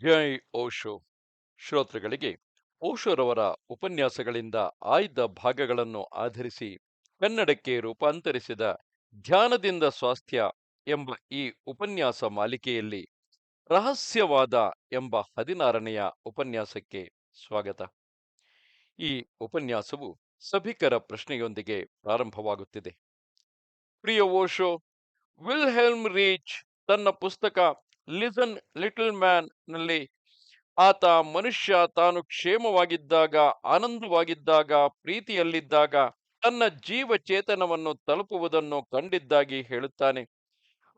ಜೈ ಓಶೋ. ಶ್ರೋತೃಗಳಿಗೆ, ಓಶೋರವರ ಉಪನ್ಯಾಸಗಳಿಂದ ಆಯ್ದ ಭಾಗಗಳನ್ನು ಆಧರಿಸಿ ಕನ್ನಡಕ್ಕೆ ರೂಪಾಂತರಿಸಿದ ಧ್ಯಾನದಿಂದ ಸ್ವಾಸ್ಥ್ಯ ಎಂಬ ಈ ಉಪನ್ಯಾಸ ಮಾಲಿಕೆಯಲ್ಲಿ ರಹಸ್ಯವಾದ ಎಂಬ ಹದಿನಾರನೆಯ ಉಪನ್ಯಾಸಕ್ಕೆ ಸ್ವಾಗತ. ಈ ಉಪನ್ಯಾಸವು ಸಭಿಕರ ಪ್ರಶ್ನೆಯೊಂದಿಗೆ ಪ್ರಾರಂಭವಾಗುತ್ತಿದೆ. ಪ್ರಿಯ ಓಶೋ ವಿಲ್ ಹೆಲ್ಮ್ ರೀಚ್ ತನ್ನ ಪುಸ್ತಕ ಲಿಸನ್ ಲಿಟಲ್ ಮ್ಯಾನ್ನಲ್ಲಿ ಆತ ಮನುಷ್ಯ ತಾನು ಕ್ಷೇಮವಾಗಿದ್ದಾಗ, ಆನಂದವಾಗಿದ್ದಾಗ, ಪ್ರೀತಿಯಲ್ಲಿದ್ದಾಗ ತನ್ನ ಜೀವ ಚೇತನವನ್ನು ತಲುಪುವುದನ್ನು ಕಂಡಿದ್ದಾಗಿ ಹೇಳುತ್ತಾನೆ.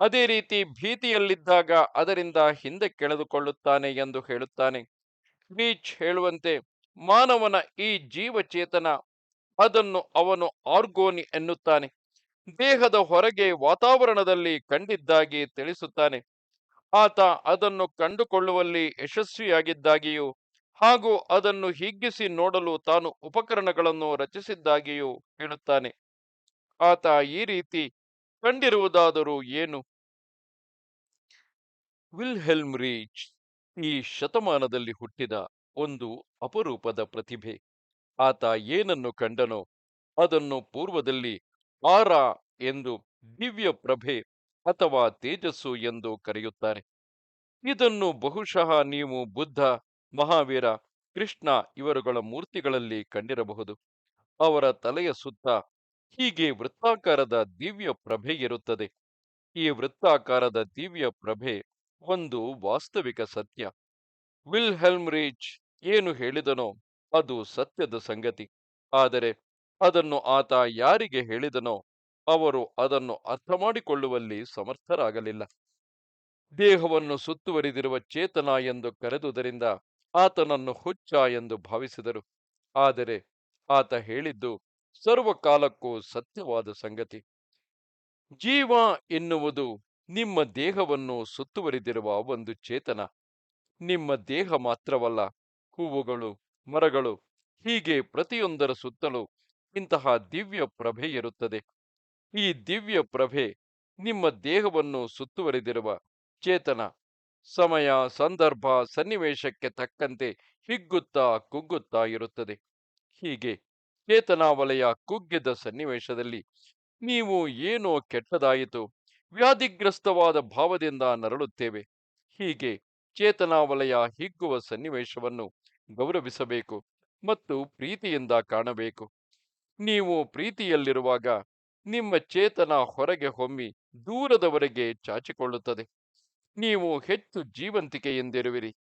ಅದೇ ರೀತಿ ಭೀತಿಯಲ್ಲಿದ್ದಾಗ ಅದರಿಂದ ಹಿಂದೆ ಕೆಳೆದುಕೊಳ್ಳುತ್ತಾನೆ ಎಂದು ಹೇಳುತ್ತಾನೆ. ಬೀಚ್ ಹೇಳುವಂತೆ ಮಾನವನ ಈ ಜೀವಚೇತನ ಅದನ್ನು ಅವನು ಆರ್ಗೋನಿ ಎನ್ನುತ್ತಾನೆ. ದೇಹದ ಹೊರಗೆ ವಾತಾವರಣದಲ್ಲಿ ಕಂಡಿದ್ದಾಗಿ ತಿಳಿಸುತ್ತಾನೆ. ಆತ ಅದನ್ನು ಕಂಡುಕೊಳ್ಳುವಲ್ಲಿ ಯಶಸ್ವಿಯಾಗಿದ್ದಾಗಿಯೂ ಹಾಗೂ ಅದನ್ನು ಹಿಗ್ಗಿಸಿ ನೋಡಲು ತಾನು ಉಪಕರಣಗಳನ್ನು ರಚಿಸಿದ್ದಾಗಿಯೂ ಹೇಳುತ್ತಾನೆ. ಆತ ಈ ರೀತಿ ಕಂಡಿರುವುದಾದರೂ ಏನು? ವಿಲ್ ಹೆಲ್ಮ್ ರೀಚ್ ಈ ಶತಮಾನದಲ್ಲಿ ಹುಟ್ಟಿದ ಒಂದು ಅಪರೂಪದ ಪ್ರತಿಭೆ. ಆತ ಏನನ್ನು ಕಂಡನೋ ಅದನ್ನು ಪೂರ್ವದಲ್ಲಿ ಆರ ಎಂದು ದಿವ್ಯ ಪ್ರಭೆ ಅಥವಾ ತೇಜಸ್ಸು ಎಂದು ಕರೆಯುತ್ತಾರೆ. ಇದನ್ನು ಬಹುಶಃ ನೀವು ಬುದ್ಧ, ಮಹಾವೀರ, ಕೃಷ್ಣ ಇವರುಗಳ ಮೂರ್ತಿಗಳಲ್ಲಿ ಕಂಡಿರಬಹುದು. ಅವರ ತಲೆಯ ಸುತ್ತ ಹೀಗೆ ವೃತ್ತಾಕಾರದ ದಿವ್ಯ ಪ್ರಭೆ ಇರುತ್ತದೆ. ಈ ವೃತ್ತಾಕಾರದ ದಿವ್ಯ ಪ್ರಭೆ ಒಂದು ವಾಸ್ತವಿಕ ಸತ್ಯ. ವಿಲ್ ಹೆಲ್ಮ್ ರೀಚ್ ಏನು ಹೇಳಿದನೋ ಅದು ಸತ್ಯದ ಸಂಗತಿ. ಆದರೆ ಅದನ್ನು ಆತ ಯಾರಿಗೆ ಹೇಳಿದನೋ ಅವರು ಅದನ್ನು ಅರ್ಥ ಮಾಡಿಕೊಳ್ಳುವಲ್ಲಿ ಸಮರ್ಥರಾಗಲಿಲ್ಲ. ದೇಹವನ್ನು ಸುತ್ತುವರಿದಿರುವ ಚೇತನ ಎಂದು ಕರೆದುದರಿಂದ ಆತನನ್ನು ಹುಚ್ಚ ಎಂದು ಭಾವಿಸಿದರು. ಆದರೆ ಆತ ಹೇಳಿದ್ದು ಸರ್ವಕಾಲಕ್ಕೂ ಸತ್ಯವಾದ ಸಂಗತಿ. ಜೀವ ಎನ್ನುವುದು ನಿಮ್ಮ ದೇಹವನ್ನು ಸುತ್ತುವರಿದಿರುವ ಒಂದು ಚೇತನ. ನಿಮ್ಮ ದೇಹ ಮಾತ್ರವಲ್ಲ, ಹೂವುಗಳು, ಮರಗಳು ಹೀಗೆ ಪ್ರತಿಯೊಂದರ ಸುತ್ತಲೂ ಇಂತಹ ದಿವ್ಯ ಪ್ರಭೆ ಇರುತ್ತದೆ. ಈ ದಿವ್ಯ ಪ್ರಭೆ ನಿಮ್ಮ ದೇಹವನ್ನು ಸುತ್ತುವರಿದಿರುವ ಚೇತನ, ಸಮಯ, ಸಂದರ್ಭ, ಸನ್ನಿವೇಶಕ್ಕೆ ತಕ್ಕಂತೆ ಹಿಗ್ಗುತ್ತಾ ಕುಗ್ಗುತ್ತಾ ಇರುತ್ತದೆ. ಹೀಗೆ ಚೇತನಾ ವಲಯ ಕುಗ್ಗಿದ ಸನ್ನಿವೇಶದಲ್ಲಿ ನೀವು ಏನೋ ಕೆಟ್ಟದಾಯಿತು, ವ್ಯಾಧಿಗ್ರಸ್ತವಾದ ಭಾವದಿಂದ ನರಳುತ್ತೇವೆ. ಹೀಗೆ ಚೇತನಾ ವಲಯ ಹಿಗ್ಗುವ ಸನ್ನಿವೇಶವನ್ನು ಗೌರವಿಸಬೇಕು ಮತ್ತು ಪ್ರೀತಿಯಿಂದ ಕಾಣಬೇಕು. ನೀವು ಪ್ರೀತಿಯಲ್ಲಿರುವಾಗ ನಿಮ್ಮ ಚೇತನ ಹೊರಗೆ ಹೊಮ್ಮಿ ದೂರದವರೆಗೆ ಚಾಚಿಕೊಳ್ಳುತ್ತದೆ. ನೀವು ಹೆಚ್ಚು ಜೀವಂತಿಕೆ ಎಂದಿರುವಿರಿ.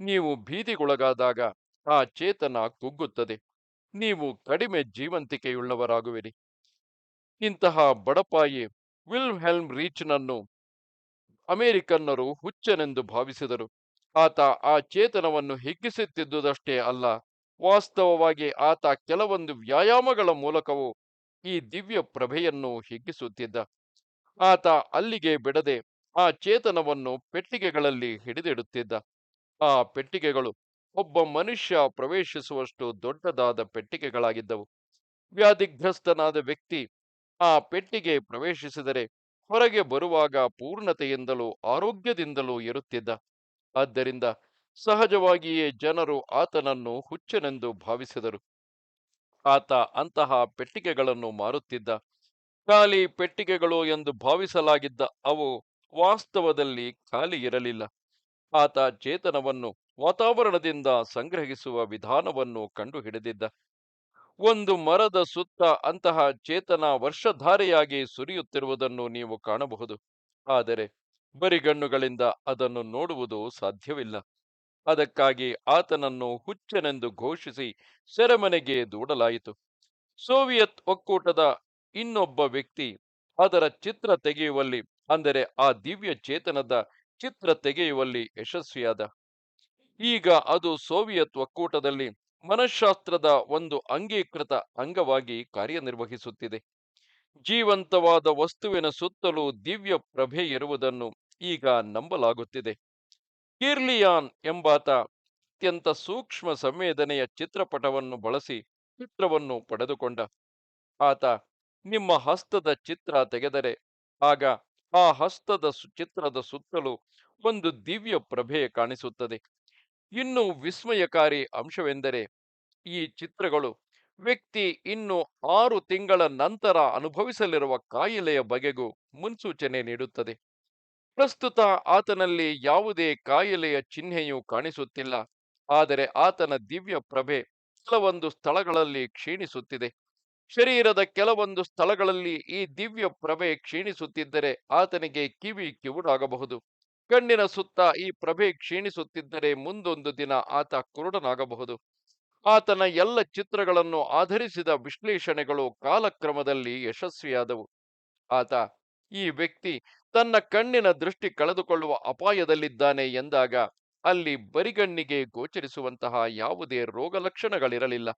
ನೀವು ಭೀತಿಗೊಳಗಾದಾಗ ಆ ಚೇತನ ಕುಗ್ಗುತ್ತದೆ. ನೀವು ಕಡಿಮೆ ಜೀವಂತಿಕೆಯುಳ್ಳವರಾಗುವಿರಿ. ಇಂತಹ ಬಡಪಾಯಿ ವಿಲ್ ಹೆಲ್ಮ್ ರೀಚ್ನನ್ನು ಅಮೆರಿಕನ್ನರು ಹುಚ್ಚನೆಂದು ಭಾವಿಸಿದರು. ಆತ ಆ ಚೇತನವನ್ನು ಹಿಗ್ಗಿಸುತ್ತಿದ್ದುದಷ್ಟೇ ಅಲ್ಲ, ವಾಸ್ತವವಾಗಿ ಆತ ಕೆಲವೊಂದು ವ್ಯಾಯಾಮಗಳ ಮೂಲಕವೂ ಈ ದಿವ್ಯ ಪ್ರಭೆಯನ್ನು ಹಿಗ್ಗಿಸುತ್ತಿದ್ದ. ಆತ ಅಲ್ಲಿಗೆ ಬಿಡದೆ ಆ ಚೇತನವನ್ನು ಪೆಟ್ಟಿಗೆಗಳಲ್ಲಿ ಹಿಡಿದಿಡುತ್ತಿದ್ದ. ಆ ಪೆಟ್ಟಿಗೆಗಳು ಒಬ್ಬ ಮನುಷ್ಯ ಪ್ರವೇಶಿಸುವಷ್ಟು ದೊಡ್ಡದಾದ ಪೆಟ್ಟಿಗೆಗಳಾಗಿದ್ದವು. ವ್ಯಾಧಿಗ್ರಸ್ತನಾದ ವ್ಯಕ್ತಿ ಆ ಪೆಟ್ಟಿಗೆ ಪ್ರವೇಶಿಸಿದರೆ ಹೊರಗೆ ಬರುವಾಗ ಪೂರ್ಣತೆಯಿಂದಲೂ ಆರೋಗ್ಯದಿಂದಲೂ ಇರುತ್ತಿದ್ದ. ಆದ್ದರಿಂದ ಸಹಜವಾಗಿಯೇ ಜನರು ಆತನನ್ನು ಹುಚ್ಚನೆಂದು ಭಾವಿಸಿದರು. ಆತ ಅಂತಹ ಪೆಟ್ಟಿಗೆಗಳನ್ನು ಮಾರುತ್ತಿದ್ದ. ಖಾಲಿ ಪೆಟ್ಟಿಗೆಗಳು ಎಂದು ಭಾವಿಸಲಾಗಿದ್ದ ಅವು ವಾಸ್ತವದಲ್ಲಿ ಖಾಲಿ ಇರಲಿಲ್ಲ. ಆತ ಚೇತನವನ್ನು, ವಾತಾವರಣದಿಂದ ಸಂಗ್ರಹಿಸುವ ವಿಧಾನವನ್ನು ಕಂಡುಹಿಡಿದಿದ್ದ. ಒಂದು ಮರದ ಸುತ್ತ ಅಂತಹ ಚೇತನ ವರ್ಷಧಾರೆಯಾಗಿ ಸುರಿಯುತ್ತಿರುವುದನ್ನು ನೀವು ಕಾಣಬಹುದು. ಆದರೆ ಬರಿಗಣ್ಣುಗಳಿಂದ ಅದನ್ನು ನೋಡುವುದು ಸಾಧ್ಯವಿಲ್ಲ. ಅದಕ್ಕಾಗಿ ಆತನನ್ನು ಹುಚ್ಚನೆಂದು ಘೋಷಿಸಿ ಸೆರೆಮನೆಗೆ ದೂಡಲಾಯಿತು. ಸೋವಿಯತ್ ಒಕ್ಕೂಟದ ಇನ್ನೊಬ್ಬ ವ್ಯಕ್ತಿ ಅದರ ಚಿತ್ರ ತೆಗೆಯುವಲ್ಲಿ, ಅಂದರೆ ಆ ದಿವ್ಯ ಚೇತನದ ಚಿತ್ರ ತೆಗೆಯುವಲ್ಲಿ ಯಶಸ್ವಿಯಾದ. ಈಗ ಅದು ಸೋವಿಯತ್ ಒಕ್ಕೂಟದಲ್ಲಿ ಮನಃಶಾಸ್ತ್ರದ ಒಂದು ಅಂಗೀಕೃತ ಅಂಗವಾಗಿ ಕಾರ್ಯನಿರ್ವಹಿಸುತ್ತಿದೆ. ಜೀವಂತವಾದ ವಸ್ತುವಿನ ಸುತ್ತಲೂ ದಿವ್ಯ ಪ್ರಭೆ ಇರುವುದನ್ನು ಈಗ ನಂಬಲಾಗುತ್ತಿದೆ. ಕಿರ್ಲಿಯಾನ್ ಎಂಬಾತ ಅತ್ಯಂತ ಸೂಕ್ಷ್ಮ ಸಂವೇದನೆಯ ಚಿತ್ರಪಟವನ್ನು ಬಳಸಿ ಚಿತ್ರವನ್ನು ಪಡೆದುಕೊಂಡ. ಆತ, ನಿಮ್ಮ ಹಸ್ತದ ಚಿತ್ರ ತೆಗೆದರೆ ಆಗ ಆ ಹಸ್ತದ ಚಿತ್ರದ ಸುತ್ತಲೂ ಒಂದು ದಿವ್ಯ ಪ್ರಭೆ ಕಾಣಿಸುತ್ತದೆ. ಇನ್ನು ವಿಸ್ಮಯಕಾರಿ ಅಂಶವೆಂದರೆ ಈ ಚಿತ್ರಗಳು ವ್ಯಕ್ತಿ ಇನ್ನು ಆರು ತಿಂಗಳ ನಂತರ ಅನುಭವಿಸಲಿರುವ ಕಾಯಿಲೆಯ ಬಗೆಗೂ ಮುನ್ಸೂಚನೆ ನೀಡುತ್ತದೆ. ಪ್ರಸ್ತುತ ಆತನಲ್ಲಿ ಯಾವುದೇ ಕಾಯಿಲೆಯ ಚಿಹ್ನೆಯೂ ಕಾಣಿಸುತ್ತಿಲ್ಲ. ಆದರೆ ಆತನ ದಿವ್ಯ ಪ್ರಭೆ ಕೆಲವೊಂದು ಸ್ಥಳಗಳಲ್ಲಿ ಕ್ಷೀಣಿಸುತ್ತಿದೆ. ಶರೀರದ ಕೆಲವೊಂದು ಸ್ಥಳಗಳಲ್ಲಿ ಈ ದಿವ್ಯ ಪ್ರಭೆ ಕ್ಷೀಣಿಸುತ್ತಿದ್ದರೆ ಆತನಿಗೆ ಕಿವಿ ಕಿವುಡಾಗಬಹುದು. ಕಣ್ಣಿನ ಸುತ್ತ ಈ ಪ್ರಭೆ ಕ್ಷೀಣಿಸುತ್ತಿದ್ದರೆ ಮುಂದೊಂದು ದಿನ ಆತ ಕುರುಡನಾಗಬಹುದು. ಆತನ ಎಲ್ಲ ಚಿತ್ರಗಳನ್ನು ಆಧರಿಸಿದ ವಿಶ್ಲೇಷಣೆಗಳು ಕಾಲಕ್ರಮದಲ್ಲಿ ಯಶಸ್ವಿಯಾದವು. ಆತ ಈ ವ್ಯಕ್ತಿ ತನ್ನ ಕಣ್ಣಿನ ದೃಷ್ಟಿ ಕಳೆದುಕೊಳ್ಳುವ ಅಪಾಯದಲ್ಲಿದ್ದಾನೆ ಎಂದಾಗ ಅಲ್ಲಿ ಬರಿಗಣ್ಣಿಗೆ ಗೋಚರಿಸುವಂತಹ ಯಾವುದೇ ರೋಗ ಲಕ್ಷಣಗಳಿರಲಿಲ್ಲ.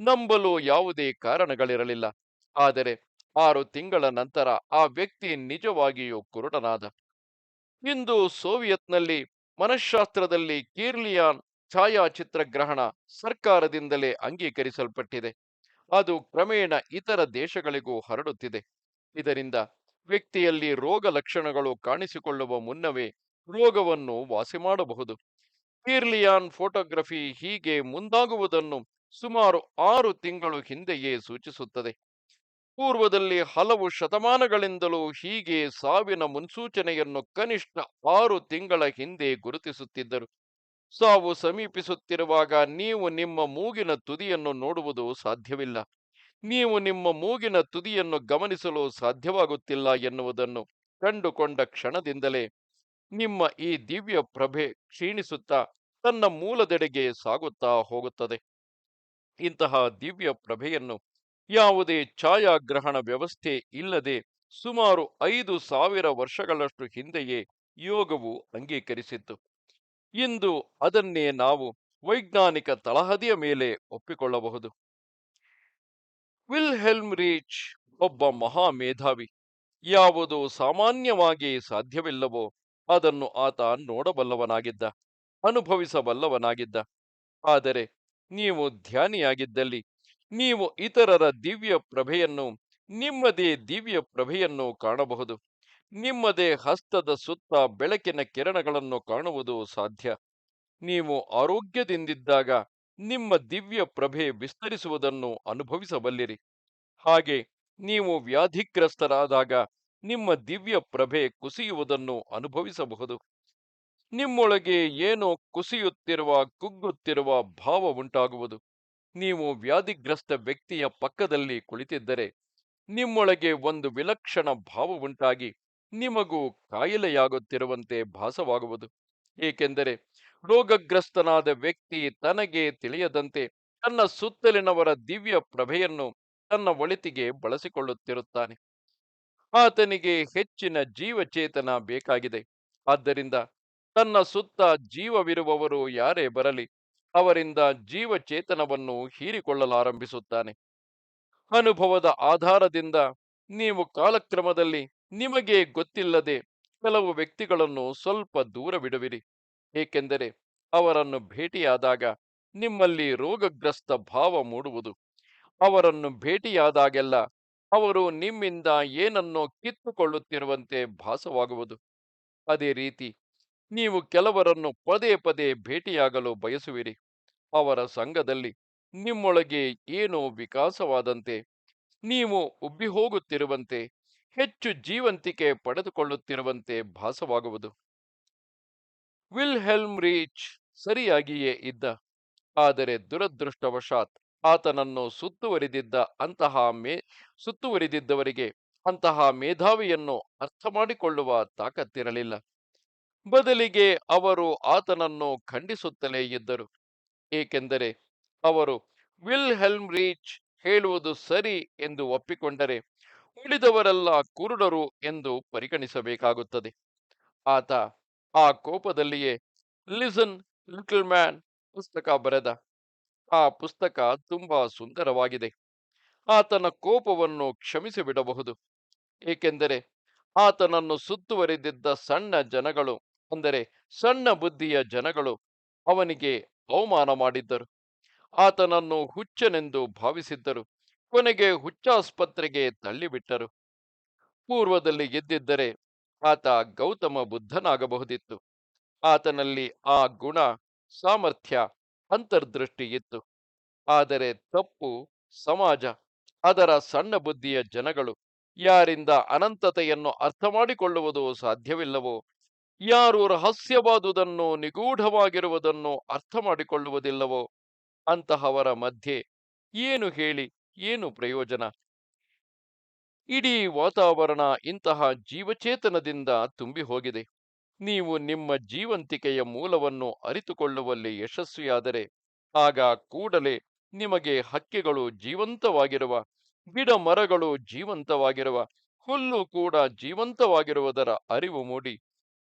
ನಂಬಲು ಯಾವುದೇ ಕಾರಣಗಳಿರಲಿಲ್ಲ. ಆದರೆ ಆರು ತಿಂಗಳ ನಂತರ ಆ ವ್ಯಕ್ತಿ ನಿಜವಾಗಿಯೂ ಕುರುಡನಾದ. ಇಂದು ಸೋವಿಯತ್ನಲ್ಲಿ ಮನಃಶಾಸ್ತ್ರದಲ್ಲಿ ಕೀರ್ಲಿಯಾನ್ ಛಾಯಾಚಿತ್ರಗ್ರಹಣ ಸರ್ಕಾರದಿಂದಲೇ ಅಂಗೀಕರಿಸಲ್ಪಟ್ಟಿದೆ. ಅದು ಕ್ರಮೇಣ ಇತರ ದೇಶಗಳಿಗೂ ಹರಡುತ್ತಿದೆ. ಇದರಿಂದ ವ್ಯಕ್ತಿಯಲ್ಲಿ ರೋಗ ಲಕ್ಷಣಗಳು ಕಾಣಿಸಿಕೊಳ್ಳುವ ಮುನ್ನವೇ ರೋಗವನ್ನು ವಾಸಿ ಮಾಡಬಹುದು. ಪೀರ್ಲಿಯಾನ್ ಫೋಟೋಗ್ರಫಿ ಹೀಗೆ ಮುಂದಾಗುವುದನ್ನು ಸುಮಾರು ಆರು ತಿಂಗಳು ಹಿಂದೆಯೇ ಸೂಚಿಸುತ್ತದೆ. ಪೂರ್ವದಲ್ಲಿ ಹಲವು ಶತಮಾನಗಳಿಂದಲೂ ಹೀಗೆ ಸಾವಿನ ಮುನ್ಸೂಚನೆಯನ್ನು ಕನಿಷ್ಠ ಆರು ತಿಂಗಳ ಹಿಂದೆ ಗುರುತಿಸುತ್ತಿದ್ದರು. ಸಾವು ಸಮೀಪಿಸುತ್ತಿರುವಾಗ ನೀವು ನಿಮ್ಮ ಮೂಗಿನ ತುದಿಯನ್ನು ನೋಡುವುದು ಸಾಧ್ಯವಿಲ್ಲ. ನೀವು ನಿಮ್ಮ ಮೂಗಿನ ತುದಿಯನ್ನು ಗಮನಿಸಲು ಸಾಧ್ಯವಾಗುತ್ತಿಲ್ಲ ಎನ್ನುವುದನ್ನು ಕಂಡುಕೊಂಡ ಕ್ಷಣದಿಂದಲೇ ನಿಮ್ಮ ಈ ದಿವ್ಯ ಪ್ರಭೆ ಕ್ಷೀಣಿಸುತ್ತಾ ತನ್ನ ಮೂಲದೆಡೆಗೆ ಸಾಗುತ್ತಾ ಹೋಗುತ್ತದೆ. ಇಂತಹ ದಿವ್ಯ ಪ್ರಭೆಯನ್ನು ಯಾವುದೇ ಛಾಯಾಗ್ರಹಣ ವ್ಯವಸ್ಥೆ ಇಲ್ಲದೆ ಸುಮಾರು ಐದು ಸಾವಿರ ವರ್ಷಗಳಷ್ಟು ಹಿಂದೆಯೇ ಯೋಗವು ಅಂಗೀಕರಿಸಿತ್ತು. ಇಂದು ಅದನ್ನೇ ನಾವು ವೈಜ್ಞಾನಿಕ ತಳಹದಿಯ ಮೇಲೆ ಒಪ್ಪಿಕೊಳ್ಳಬಹುದು. ವಿಲ್ ಹೆಲ್ಮ್ ರೀಚ್ ಒಬ್ಬ ಮಹಾ ಮೇಧಾವಿ ಯಾವುದು ಸಾಮಾನ್ಯವಾಗಿ ಸಾಧ್ಯವಿಲ್ಲವೋ ಅದನ್ನು ಆತ ನೋಡಬಲ್ಲವನಾಗಿದ್ದ, ಅನುಭವಿಸಬಲ್ಲವನಾಗಿದ್ದ. ಆದರೆ ನೀವು ಧ್ಯಾನಿಯಾಗಿದ್ದಲ್ಲಿ, ನೀವು ಇತರರ ದಿವ್ಯ ಪ್ರಭೆಯನ್ನು, ನಿಮ್ಮದೇ ದಿವ್ಯ ಪ್ರಭೆಯನ್ನು ಕಾಣಬಹುದು. ನಿಮ್ಮದೇ ಹಸ್ತದ ಸುತ್ತ ಬೆಳಕಿನ ಕಿರಣಗಳನ್ನು ಕಾಣುವುದು ಸಾಧ್ಯ. ನೀವು ಆರೋಗ್ಯದಿಂದಿದ್ದಾಗ ನಿಮ್ಮ ದಿವ್ಯ ಪ್ರಭೆ ವಿಸ್ತರಿಸುವುದನ್ನು ಅನುಭವಿಸಬಲ್ಲಿರಿ. ಹಾಗೆ ನೀವು ವ್ಯಾಧಿಗ್ರಸ್ತರಾದಾಗ ನಿಮ್ಮ ದಿವ್ಯ ಪ್ರಭೆ ಕುಸಿಯುವುದನ್ನು ಅನುಭವಿಸಬಹುದು. ನಿಮ್ಮೊಳಗೆ ಏನೋ ಕುಸಿಯುತ್ತಿರುವ, ಕುಗ್ಗುತ್ತಿರುವ ಭಾವ ಉಂಟಾಗುವುದು. ನೀವು ವ್ಯಾಧಿಗ್ರಸ್ತ ವ್ಯಕ್ತಿಯ ಪಕ್ಕದಲ್ಲಿ ಕುಳಿತಿದ್ದರೆ ನಿಮ್ಮೊಳಗೆ ಒಂದು ವಿಲಕ್ಷಣ ಭಾವ ಉಂಟಾಗಿ ನಿಮಗೂ ಕಾಯಿಲೆಯಾಗುತ್ತಿರುವಂತೆ ಭಾಸವಾಗುವುದು. ಏಕೆಂದರೆ ರೋಗಗ್ರಸ್ತನಾದ ವ್ಯಕ್ತಿ ತನಗೆ ತಿಳಿಯದಂತೆ ತನ್ನ ಸುತ್ತಲಿನವರ ದಿವ್ಯ ಪ್ರಭೆಯನ್ನು ತನ್ನ ಒಳಿತಿಗೆ ಬಳಸಿಕೊಳ್ಳುತ್ತಿರುತ್ತಾನೆ. ಆತನಿಗೆ ಹೆಚ್ಚಿನ ಜೀವಚೇತನ ಬೇಕಾಗಿದೆ. ಆದ್ದರಿಂದ ತನ್ನ ಸುತ್ತ ಜೀವವಿರುವವರು ಯಾರೇ ಬರಲಿ ಅವರಿಂದ ಜೀವಚೇತನವನ್ನು ಹೀರಿಕೊಳ್ಳಲಾರಂಭಿಸುತ್ತಾನೆ. ಅನುಭವದ ಆಧಾರದಿಂದ ನೀವು ಕಾಲಕ್ರಮದಲ್ಲಿ ನಿಮಗೆ ಗೊತ್ತಿಲ್ಲದೆ ಕೆಲವು ವ್ಯಕ್ತಿಗಳನ್ನು ಸ್ವಲ್ಪ ದೂರವಿಡುವಿರಿ. ಏಕೆಂದರೆ ಅವರನ್ನು ಭೇಟಿಯಾದಾಗ ನಿಮ್ಮಲ್ಲಿ ರೋಗಗ್ರಸ್ತ ಭಾವ ಮೂಡುವುದು. ಅವರನ್ನು ಭೇಟಿಯಾದಾಗೆಲ್ಲ ಅವರು ನಿಮ್ಮಿಂದ ಏನನ್ನೋ ಕಿತ್ತುಕೊಳ್ಳುತ್ತಿರುವಂತೆ ಭಾಸವಾಗುವುದು. ಅದೇ ರೀತಿ ನೀವು ಕೆಲವರನ್ನು ಪದೇ ಪದೇ ಭೇಟಿಯಾಗಲು ಬಯಸುವಿರಿ. ಅವರ ಸಂಘದಲ್ಲಿ ನಿಮ್ಮೊಳಗೆ ಏನೋ ವಿಕಾಸವಾದಂತೆ, ನೀವು ಉಬ್ಬಿ ಹೋಗುತ್ತಿರುವಂತೆ ಹೆಚ್ಚು ಜೀವಂತಿಕೆ ಪಡೆದುಕೊಳ್ಳುತ್ತಿರುವಂತೆ ಭಾಸವಾಗುವುದು. ವಿಲ್ ಹೆಲ್ಮ್ ರೀಚ್ ಸರಿಯಾಗಿಯೇ ಇದ್ದ. ಆದರೆ ದುರದೃಷ್ಟವಶಾತ್ ಆತನನ್ನು ಸುತ್ತುವರಿದಿದ್ದ ಅಂತಹ ಮೇ, ಸುತ್ತುವರಿದಿದ್ದವರಿಗೆ ಅಂತಹ ಮೇಧಾವಿಯನ್ನು ಅರ್ಥ ಮಾಡಿಕೊಳ್ಳುವ ತಾಕತ್ತಿರಲಿಲ್ಲ. ಬದಲಿಗೆ ಅವರು ಆತನನ್ನು ಖಂಡಿಸುತ್ತಲೇ ಇದ್ದರು. ಏಕೆಂದರೆ ಅವರು ವಿಲ್ ಹೆಲ್ಮ್ ರೀಚ್ ಹೇಳುವುದು ಸರಿ ಎಂದು ಒಪ್ಪಿಕೊಂಡರೆ ಉಳಿದವರೆಲ್ಲ ಕುರುಡರು ಎಂದು ಪರಿಗಣಿಸಬೇಕಾಗುತ್ತದೆ. ಆತ ಆ ಕೋಪದಲ್ಲಿಯೇ ಲಿಸನ್ ಲಿಟಲ್ ಮ್ಯಾನ್ ಪುಸ್ತಕ ಬರೆದ. ಆ ಪುಸ್ತಕ ತುಂಬಾ ಸುಂದರವಾಗಿದೆ. ಆತನ ಕೋಪವನ್ನು ಕ್ಷಮಿಸಿ ಬಿಡಬಹುದು. ಏಕೆಂದರೆ, ಆತನನ್ನು ಸುತ್ತುವರಿದಿದ್ದ ಸಣ್ಣ ಜನಗಳು, ಅಂದರೆ ಸಣ್ಣ ಬುದ್ಧಿಯ ಜನಗಳು, ಅವನಿಗೆ ಅವಮಾನ ಮಾಡಿದ್ದರು. ಆತನನ್ನು ಹುಚ್ಚನೆಂದು ಭಾವಿಸಿದ್ದರು. ಕೊನೆಗೆ ಹುಚ್ಚಾಸ್ಪತ್ರೆಗೆ ತಳ್ಳಿಬಿಟ್ಟರು. ಪೂರ್ವದಲ್ಲಿ ಗೆದ್ದಿದ್ದರೆ ಆತ ಗೌತಮ ಬುದ್ಧನಾಗಬಹುದಿತ್ತು. ಆತನಲ್ಲಿ ಆ ಗುಣ, ಸಾಮರ್ಥ್ಯ, ಅಂತರ್ದೃಷ್ಟಿ ಇತ್ತು. ಆದರೆ ತಪ್ಪು ಸಮಾಜ, ಅದರ ಸಣ್ಣ ಬುದ್ಧಿಯ ಜನಗಳು ಯಾರಿಂದ ಅನಂತತೆಯನ್ನು ಅರ್ಥ ಮಾಡಿಕೊಳ್ಳುವುದು ಸಾಧ್ಯವಿಲ್ಲವೋ, ಯಾರು ರಹಸ್ಯವಾದುದನ್ನು ನಿಗೂಢವಾಗಿರುವುದನ್ನು ಅರ್ಥ ಮಾಡಿಕೊಳ್ಳುವುದಿಲ್ಲವೋ, ಅಂತಹವರ ಮಧ್ಯೆ ಏನು ಹೇಳಿ, ಏನು ಪ್ರಯೋಜನ? ಇಡೀ ವಾತಾವರಣ ಇಂತಹ ಜೀವಚೇತನದಿಂದ ತುಂಬಿ ಹೋಗಿದೆ. ನೀವು ನಿಮ್ಮ ಜೀವಂತಿಕೆಯ ಮೂಲವನ್ನು ಅರಿತುಕೊಳ್ಳುವಲ್ಲಿ ಯಶಸ್ವಿಯಾದರೆ, ಆಗ ಕೂಡಲೇ ನಿಮಗೆ ಹಕ್ಕಿಗಳು ಜೀವಂತವಾಗಿರುವ ಗಿಡ ಮರಗಳು ಜೀವಂತವಾಗಿರುವ, ಹುಲ್ಲು ಕೂಡ ಜೀವಂತವಾಗಿರುವುದರ ಅರಿವು ಮೂಡಿ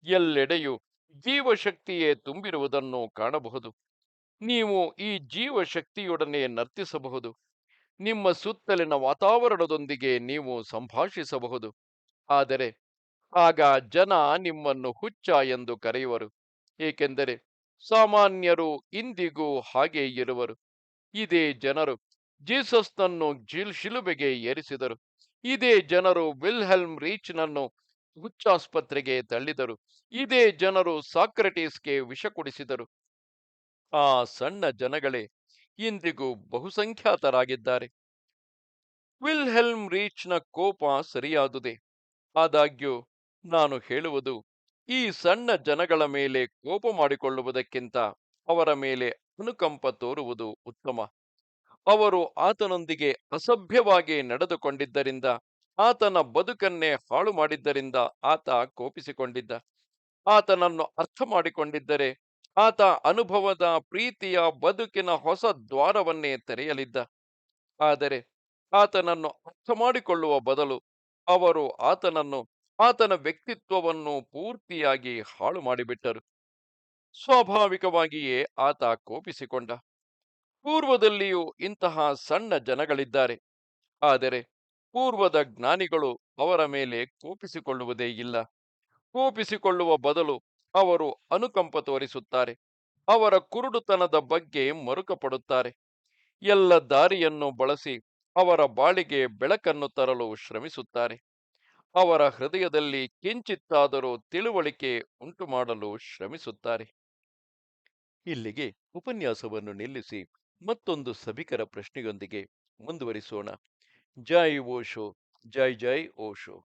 ಎಲ್ಲೆಡೆಯೂ ಜೀವಶಕ್ತಿಯೇ ತುಂಬಿರುವುದನ್ನು ಕಾಣಬಹುದು. ನೀವು ಈ ಜೀವಶಕ್ತಿಯೊಡನೆ ನರ್ತಿಸಬಹುದು. ನಿಮ್ಮ ಸುತ್ತಲಿನ ವಾತಾವರಣದೊಂದಿಗೆ ನೀವು ಸಂಭಾಷಿಸಬಹುದು. ಆದರೆ, ಆಗ ಜನ ನಿಮ್ಮನ್ನು ಹುಚ್ಚ ಎಂದು ಕರೆಯುವರು. ಏಕೆಂದರೆ, ಸಾಮಾನ್ಯರು ಇಂದಿಗೂ ಹಾಗೆ ಇರುವರು. ಇದೇ ಜನರು ಜೀಸಸ್ನನ್ನು ಜಿಲ್ ಶಿಲುಬೆಗೆ ಏರಿಸಿದರು. ಇದೇ ಜನರು ವಿಲ್ಹೆಲ್ಮ್ ರೀಚ್ನನ್ನು ಹುಚ್ಚಾಸ್ಪತ್ರೆಗೆ ತಳ್ಳಿದರು. ಇದೇ ಜನರು ಸಾಕ್ರೆಟಿಸ್ಗೆ ವಿಷ ಕುಡಿಸಿದರು. ಆ ಸಣ್ಣ ಜನಗಳೇ ಇಂದಿಗೂ ಬಹುಸಂಖ್ಯಾತರಾಗಿದ್ದಾರೆ. ವಿಲ್ಹೆಲ್ಮ್ ರೀಚ್ನ ಕೋಪ ಸರಿಯಾದುದೇ. ಆದಾಗ್ಯೂ, ನಾನು ಹೇಳುವುದು, ಈ ಸಣ್ಣ ಜನಗಳ ಮೇಲೆ ಕೋಪ ಮಾಡಿಕೊಳ್ಳುವುದಕ್ಕಿಂತ ಅವರ ಮೇಲೆ ಅನುಕಂಪ ತೋರುವುದು ಉತ್ತಮ. ಅವರು ಆತನೊಂದಿಗೆ ಅಸಭ್ಯವಾಗಿ ನಡೆದುಕೊಂಡಿದ್ದರಿಂದ, ಆತನ ಬದುಕನ್ನೇ ಹಾಳು ಮಾಡಿದ್ದರಿಂದ ಆತ ಕೋಪಿಸಿಕೊಂಡಿದ್ದ. ಆತನನ್ನು ಅರ್ಥ ಮಾಡಿಕೊಂಡಿದ್ದರೆ ಆತ ಅನುಭವದ ಪ್ರೀತಿಯ ಬದುಕಿನ ಹೊಸ ದ್ವಾರವನ್ನೇ ತೆರೆಯಲಿದ್ದ. ಆದರೆ ಆತನನ್ನು ಅರ್ಥ ಮಾಡಿಕೊಳ್ಳುವ ಬದಲು ಅವರು ಆತನನ್ನು, ಆತನ ವ್ಯಕ್ತಿತ್ವವನ್ನು ಪೂರ್ತಿಯಾಗಿ ಹಾಳು ಮಾಡಿಬಿಟ್ಟರು. ಸ್ವಾಭಾವಿಕವಾಗಿಯೇ ಆತ ಕೋಪಿಸಿಕೊಂಡ. ಪೂರ್ವದಲ್ಲಿಯೂ ಇಂತಹ ಸಣ್ಣ ಜನಗಳಿದ್ದಾರೆ. ಆದರೆ ಪೂರ್ವದ ಜ್ಞಾನಿಗಳು ಅವರ ಮೇಲೆ ಕೋಪಿಸಿಕೊಳ್ಳುವುದೇ ಇಲ್ಲ. ಕೋಪಿಸಿಕೊಳ್ಳುವ ಬದಲು ಅವರು ಅನುಕಂಪ ತೋರಿಸುತ್ತಾರೆ. ಅವರ ಕುರುಡುತನದ ಬಗ್ಗೆ ಮರುಕಪಡುತ್ತಾರೆ. ಎಲ್ಲ ದಾರಿಯನ್ನು ಬಳಸಿ ಅವರ ಬಾಳಿಗೆ ಬೆಳಕನ್ನು ತರಲು ಶ್ರಮಿಸುತ್ತಾರೆ. ಅವರ ಹೃದಯದಲ್ಲಿ ಕಿಂಚಿತ್ತಾದರೂ ತಿಳುವಳಿಕೆ ಉಂಟು ಮಾಡಲು ಶ್ರಮಿಸುತ್ತಾರೆ. ಇಲ್ಲಿಗೆ ಉಪನ್ಯಾಸವನ್ನು ನಿಲ್ಲಿಸಿ ಮತ್ತೊಂದು ಸಭಿಕರ ಪ್ರಶ್ನೆಯೊಂದಿಗೆ ಮುಂದುವರಿಸೋಣ. ಜೈ ಓಶೋ ಜೈ ಜೈ ಓಶೋ